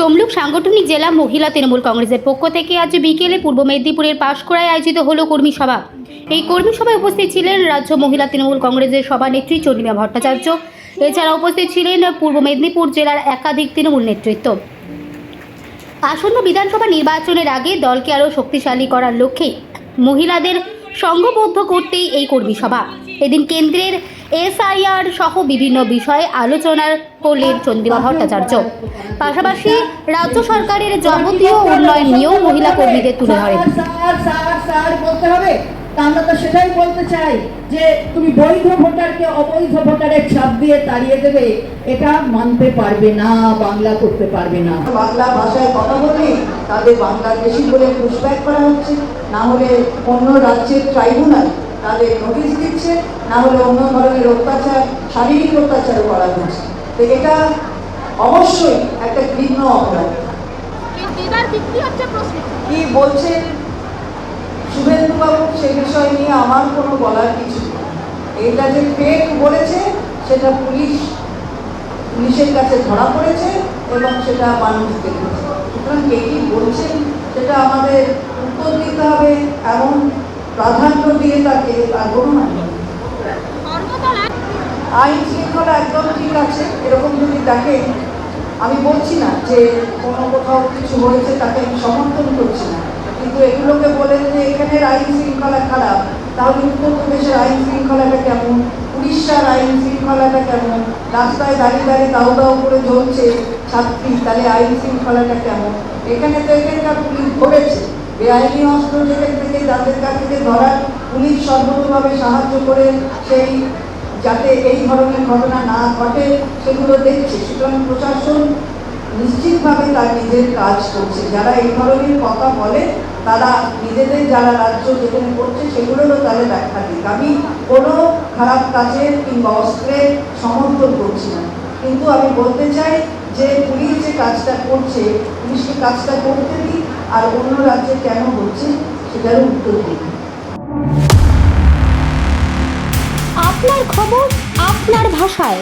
তমলুক সাংগঠনিক জেলা মহিলা তৃণমূল কংগ্রেসের পক্ষ থেকে আজ বিকেলে পূর্ব মেদিনীপুরের পাশকুড়ায় আয়োজিত হলো কর্মী সভা। এই কর্মী সভায় উপস্থিত ছিলেন রাজ্য মহিলা তৃণমূল কংগ্রেসের সভানেত্রী চন্দ্রিমা ভট্টাচার্য। এছাড়া উপস্থিত ছিলেন পূর্ব মেদিনীপুর জেলার একাধিক তৃণমূল নেতৃত্ব। আসন্ন বিধানসভা নির্বাচনের আগে দলকে আরও শক্তিশালী করার লক্ষ্যে মহিলাদের সংঘবদ্ধ করতেই এই কর্মী সভা। এদিন কেন্দ্রের এসআইআর সহ বিভিন্ন বিষয়ে আলোচনার করলেন চন্দ্রিমা ভট্টাচার্য। পাশাপাশি রাজ্য সরকারের যাবতীয় উন্নয়ন নিয়েও মহিলা কর্মীদের তুলে ধরেন। স্যার স্যার স্যার বলতে হবে? তা আমরা তো সেটাই বলতে চাই যে তুমি বৈধ ভোটারকে অবৈধ ভোটারের ছাপ দিয়ে তাড়িয়ে দেবে এটা মানতে পারবে না বাংলা করতে পারবে না। বাংলা ভাষায় কথা বললে তাদের বাংলাদেশি বলে পুশব্যাক করা হচ্ছে না হলে অন্য রাজ্যের ট্রাইব্যুনাল তাদের নোটিশ দিচ্ছে না হলে অন্য ধরনের অত্যাচার শারীরিক অত্যাচার করা হচ্ছে। তো এটা অবশ্যই একটা ঘৃণ্য অপরাধ। কি বলছেন শুভেন্দুবাবু সে বিষয় নিয়ে আমার কোনো বলার কিছু এটা যে ফেক বলেছে সেটা পুলিশ পুলিশের কাছে ধরা পড়েছে এবং সেটা মানুষ দেখেছে। সুতরাং কে কি বলছেন সেটা আমাদের উত্তর দিতে হবে এমন প্রাধান্য দিয়ে তাকে তার আইন শৃঙ্খলা একদম ঠিক আছে, এরকম যদি দেখেন, আমি বলছি না যে কোনো কোথাও কিছু হয়েছে তাকে আমি সমর্থন করছি না। কিন্তু এগুলোকে বলেন যে এখানের আইন শৃঙ্খলা খারাপ, তাহলে উত্তরপ্রদেশের আইন শৃঙ্খলাটা কেমন? উড়িষ্যার আইন শৃঙ্খলাটা কেমন? রাস্তায় দাঁড়িয়ে দাঁড়িয়ে দাউ দাউ করে জ্বলছে ছাত্রী, তাহলে আইন শৃঙ্খলাটা কেমন? এখানে তো এখানকার পুলিশ ধরেছে। বেআইনি অস্ত্র থেকে যাদের কাছ থেকে ধরার পুলিশ সর্বতভাবে সাহায্য করে সেই, যাতে এই ধরনের ঘটনা না ঘটে, সেগুলো দেখছে। সুতরাং প্রশাসন নিশ্চিতভাবে তার নিজের কাজ করছে। যারা এই ধরনের কথা বলে, তারা নিজেদের, যারা রাজ্য যেখানে করছে, সেগুলোরও তাদের ব্যাখ্যা দিক। আমি কোনো খারাপ কাজের কিংবা অস্ত্রের সমর্থন করছি না। কিন্তু আমি বলতে চাই যে পুলিশ যে কাজটা করছে, পুলিশকে কাজটা করতে দিই আর অন্য রাজ্যে কেন হচ্ছে সেটার উত্তর দিন। আপনার খবর আপনার ভাষায়।